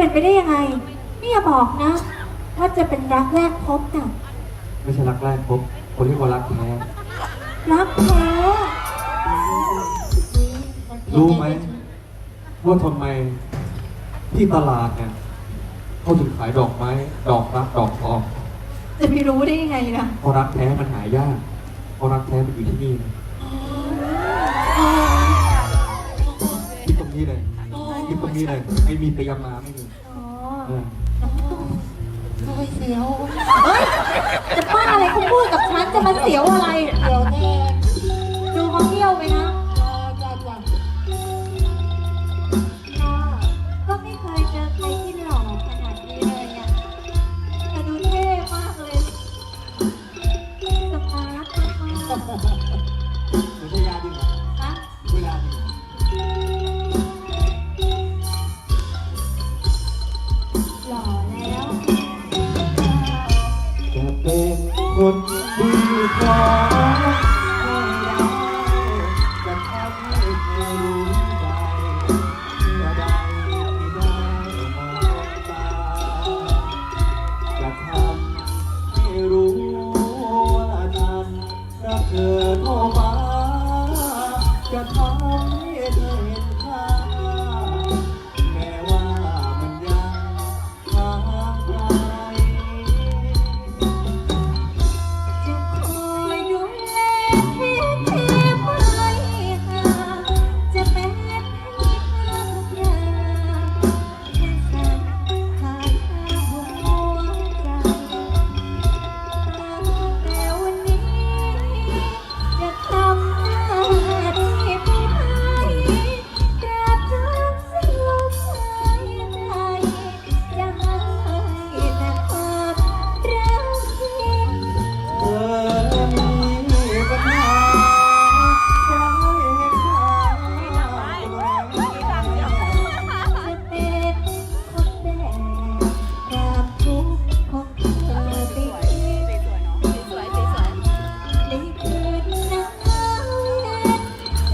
เป็นไปได้ยังไงนี่อย่าบอกนะ ว่าจะเป็นรักแรกพบน่ะไม่ใช่รักแรกพบ คนที่ว่ารักแท้รักแท้รู้ไหมว่าทำไมที่ตลาดเนี่ยเขาถึงขายดอกไม้ ดอกรักดอกทองจะไปรู้ได้ยังไงล่ะเพราะรักแท้มันหายากเพราะรักแท้มันอยู่ที่นี่นะคิดตรงนี้เลย คิดตรงนี้เลยไม่มีเตรียมมาไม่มีอ๋อเออเฮ้ยจะป้าอะไรเขาพูดกับฉันจะมาเสียวอะไร เดี๋ยวแน่ดูเขาเที่ยวไปนะจ้าจ้าก็ไม่เคยเจอใครที่หล่อขนาดนี้เลยอะแต่ดูเท่มากเลยสมาร์ทมาก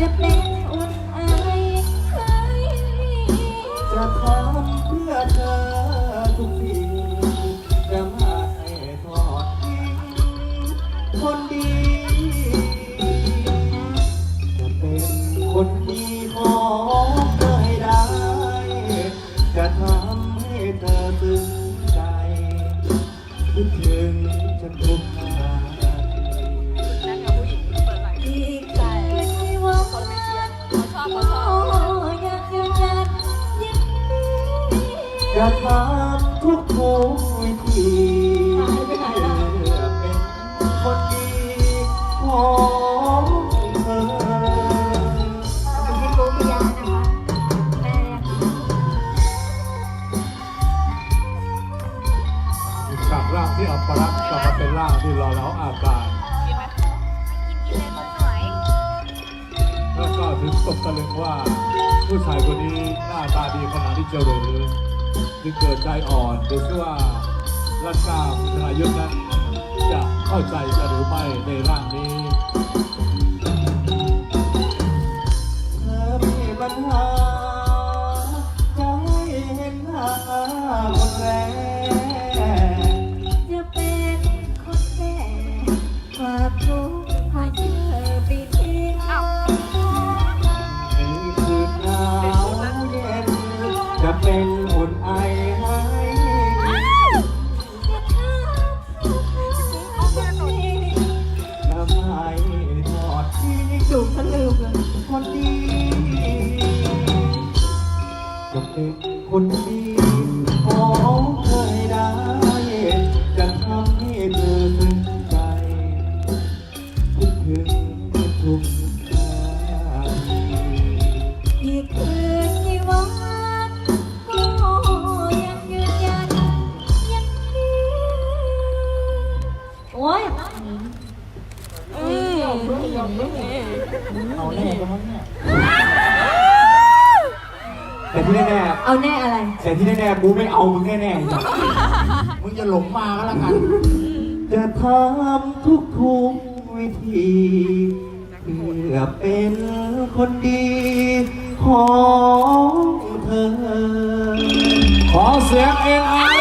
จะเป็นอุ่นไอให้จะทำเพื่อเธอทุกสิ่งจะไม่ทอดทิ้งคนดี จะทำทุกทุกวิธีเพื่อเป็นคนดีของเธอขอบคุณพี่ปูพิยานะคะแม่ค่ะจากร่างที่อัปรักษ์กลับมาเป็นร่างที่รอเล้าอาการ แล้วก็ถึงตกตะลึงว่าผู้ชายคนนี้หน้าตาดีขนาดที่เจะหรือ จึงเกิดใจอ่อนดูซิว่ารัชกาพุทธายุทธนั้นจะเข้าใจกันหรือไม่ในร่างนี้ คนดีของเธอได้ จะทำให้เธอซึ้งใจคิดถึงทุกนาทีอีกคืนที่หวานก็ยังยืนยันยังดีโอ้ยเอาแน่ก็มั้งเนี่ย แต่ที่แน่เอาแน่อะไร ๆแต่ที่แน่ๆกูไม่เอามึงแน่ๆจ้ะมึงจะหลงมาก็แล้วกัน จะทำทุกทุกๆวิธีเพื่อเป็นคนดีของเธอ ขอเสียงเอ็นอาร์